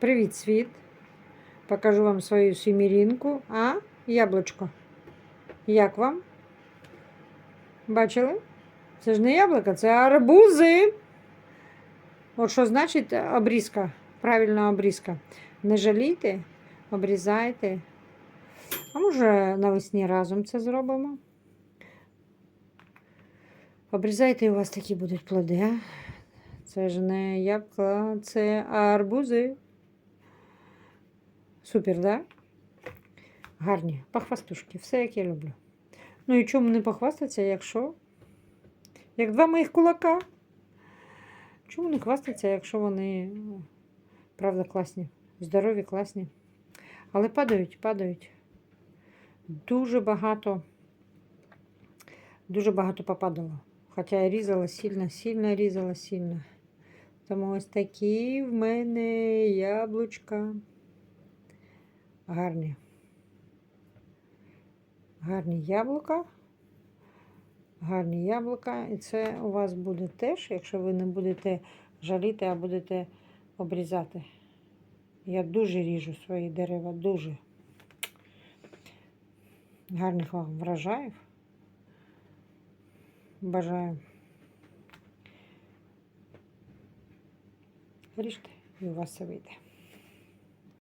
Привіт, світ. Покажу вам свою сімірінку. А, яблучко. Як вам? Бачили? Це ж не яблука, це арбузи. От що значить обрізка, правильна обрізка. Не жалійте, обрізайте. А може навесні разом це зробимо? Обрізайте, і у вас такі будуть плоди. А? Це ж не яблука, це арбузи. Супер, да? Гарні. Похвастушки. Все, як я люблю. Ну і чому не похвастатися, якщо? Як два моїх кулака. Чому не хвастатися, якщо вони, ну, правда, класні, здорові, класні. Але падають, падають. Дуже багато, дуже багато попадало. Хоча я різала сильно, сильно різала, сильно. Тому ось такі в мене яблучка. Гарні. Гарні яблука. Гарні яблука. І це у вас буде теж, якщо ви не будете жаліти, а будете обрізати. Я дуже ріжу свої дерева, дуже. Гарних вам врожаїв. Бажаю. Ріжте, і у вас все вийде.